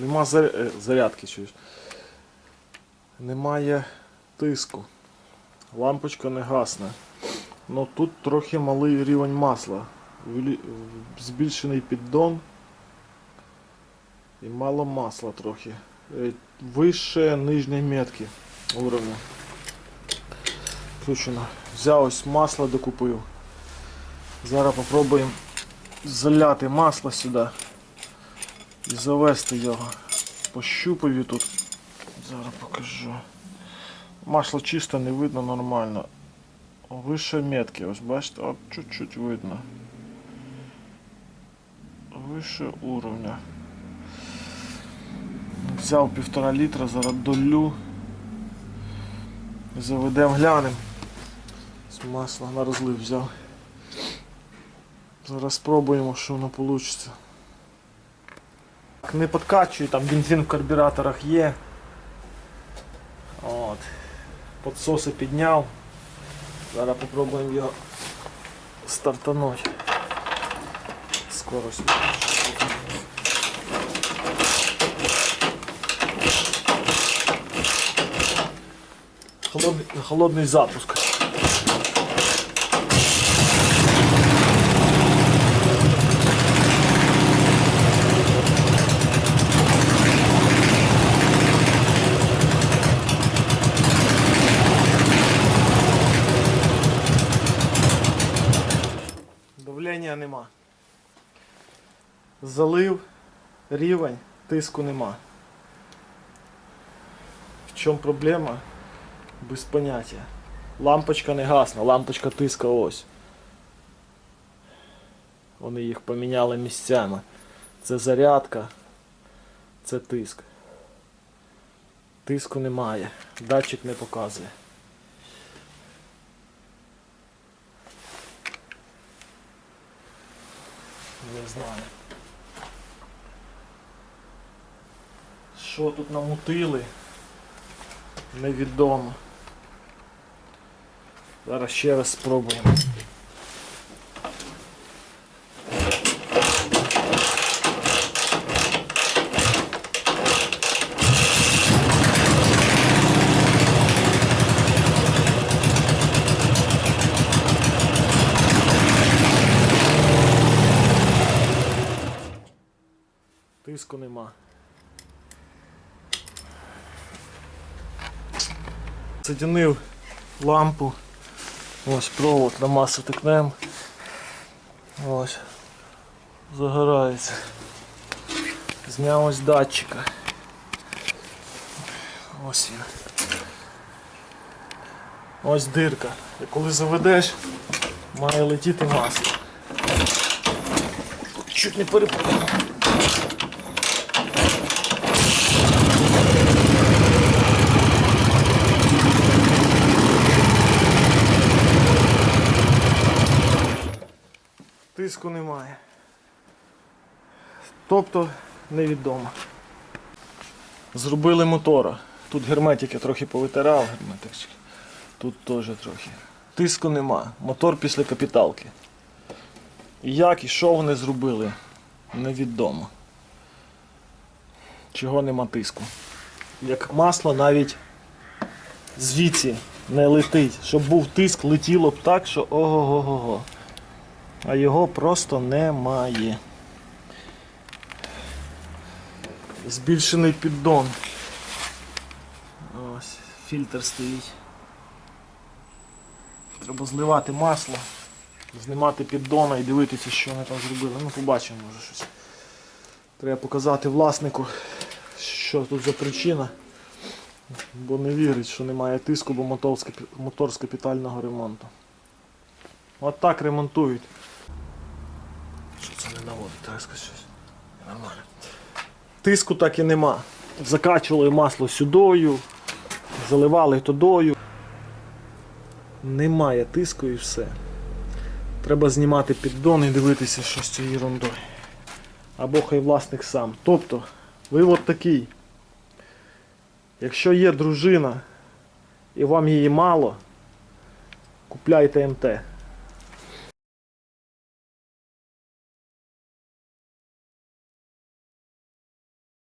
Нема е, зарядки, чуєш. Немає тиску. Лампочка не гасне. Ну тут трохи малий рівень масла. Збільшений піддон. І мало масла трохи. Е, Вище нижньої метки уровня. Включено. Взяв ось масло докупив. Зараз попробуємо заляти масло сюди і завести його. Пощупаю тут. Зараз покажу. Масло чисто не видно нормально. Вище метки, ось бачите, от чуть-чуть видно. Вище уровня. Взяв півтора літра, зараз долю. Заведемо, глянемо. З масла на розлив взяв. Зараз спробуємо, що воно вийде. Не подкачую, там бензин в карбюраторах є. От. Подсоси підняв. Зараз попробуємо його стартануть. Скорость. Холодний, холодний запуск. Давлення нема. Залив, рівень, тиску нема. В чому проблема? Без поняття. Лампочка не гасна, лампочка тиска ось. Вони їх поміняли місцями. Це зарядка, це тиск. Тиску немає, датчик не показує. Не знаю. Що тут намутили? Невідомо. Зараз ще раз спробуємо. Тиску нема. Задінив лампу. Ось провод на масу тикнем. Ось. Загорається. Зняв ось датчика. Ось він. Ось дирка. І коли заведеш, має летіти масло. Чуть не перепутав. Тиску немає. Тобто невідомо. Зробили мотора. Тут герметики трохи повитирав, герметички. Тут теж трохи. Тиску нема. Мотор після капіталки. Як і що вони зробили, невідомо. Чого нема тиску. Як масло навіть звідси не летить. Щоб був тиск, летіло б так, що ого-го-го. А його просто немає. Збільшений піддон. Ось, фільтр стоїть. Треба зливати масло, знімати піддона і дивитися, що вони там зробили. Ну, побачимо, може щось. Треба показати власнику, що тут за причина. Бо не вірить, що немає тиску, бо мотор з, капітального ремонту. От так ремонтують. Що це не наводить? Сказати щось. Нормально. Тиску так і нема. Закачували масло сюдою, заливали тудою. Немає тиску і все. Треба знімати піддон і дивитися, що з цією ерундою. Або хай власник сам. Тобто, вивод такий. Якщо є дружина і вам її мало, купляйте МТ.